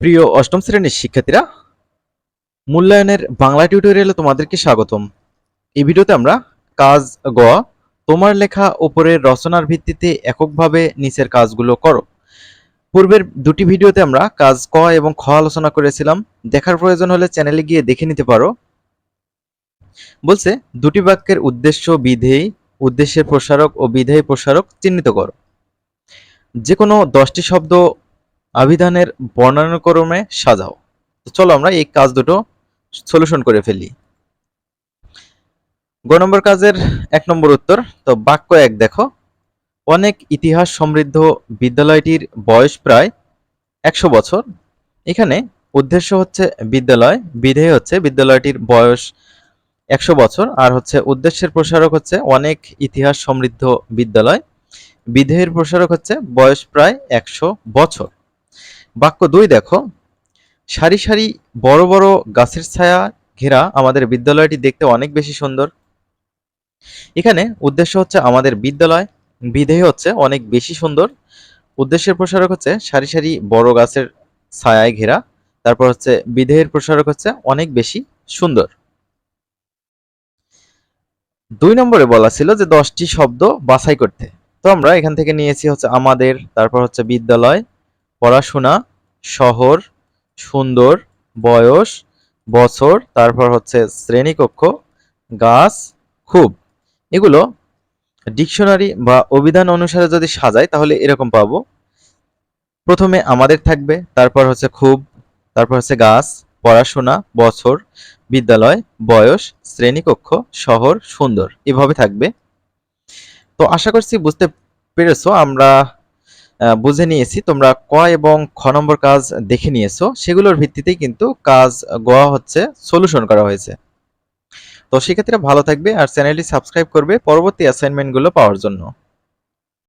প্রিয় অষ্টম শ্রেণির শিক্ষার্থীরা, মূল্যায়নের বাংলা টিউটোরিয়ালে তোমাদেরকে স্বাগতম। এই ভিডিওতে আমরা কাজ গ, তোমার লেখা উপরের রচনার ভিত্তিতে এককভাবে নিচের কাজগুলো করো। পূর্বের দুটি ভিডিওতে আমরা কাজ ক এবং খ আলোচনা করেছিলাম। দেখার প্রয়োজন হলে চ্যানেলে গিয়ে দেখে নিতে পারো। বলছে, দুটি বাক্যের উদ্দেশ্য বিধেয়, উদ্দেশ্যের প্রসারক ও বিধেয় প্রসারক চিহ্নিত করো। যে কোনো দশটি শব্দ আবিধানের বর্ণানুক্রমে সাজাও। তো চলো আমরা এই কাজ দুটো সলিউশন করে ফেলি। গ নম্বর কাজের এক নম্বর উত্তর, তো বাক্য এক দেখো। অনেক ইতিহাস সমৃদ্ধ বিদ্যালয়টির বয়স প্রায় একশো বছর। এখানে উদ্দেশ্য হচ্ছে বিদ্যালয়, বিধেয় হচ্ছে বিদ্যালয়টির বয়স একশো বছর। আর হচ্ছে উদ্দেশ্যের প্রসারক হচ্ছে অনেক ইতিহাস সমৃদ্ধ বিদ্যালয়, বিধেয়ের প্রসারক হচ্ছে বয়স প্রায় একশো বছর। বাক্য দুই দেখো। সারি সারি বড় বড় গাছের ছায়া ঘেরা আমাদের বিদ্যালয়টি দেখতে অনেক বেশি সুন্দর। এখানে উদ্দেশ্য হচ্ছে আমাদের বিদ্যালয় বিধেয় হচ্ছে অনেক বেশি সুন্দর। উদ্দেশ্যের প্রসারক হচ্ছে সারি সারি বড় গাছের ছায়ায় ঘেরা। তারপর হচ্ছে বিধেয়ের প্রসারক হচ্ছে অনেক বেশি সুন্দর। দুই নম্বরে বলা ছিল যে দশটি শব্দ বাছাই করতে। তো আমরা এখান থেকে নিয়েছি হচ্ছে আমাদের, তারপর হচ্ছে বিদ্যালয়, পড়াশোনা শহর, সুন্দর, বয়স, বছর, তারপর হচ্ছে শ্রেণীকক্ষ, গাছ, খুব। এগুলো ডিকশনারি বা অভিধান অনুসারে যদি সাজাই, তাহলে এরকম পাবো। প্রথমে আমাদের থাকবে, তারপর হচ্ছে খুব, তারপর হচ্ছে গাছ, পড়াশোনা, বছর, বিদ্যালয়, বয়স, শ্রেণীকক্ষ, শহর, সুন্দর, এভাবে থাকবে। তো আশা করছি বুঝতে পেরেছ, আমরা বুঝে নিয়েছি। তোমরা ক এবং খ নম্বর কাজ দেখে নিয়েছো। সেগুলোর ভিত্তিতেই কিন্তু কাজ গ হচ্ছে সলিউশন করা হয়েছে। তো শিক্ষার্থীরা ভালো থাকবে আর চ্যানেলটি সাবস্ক্রাইব করবে পরবর্তী অ্যাসাইনমেন্টগুলো পাওয়ার জন্য।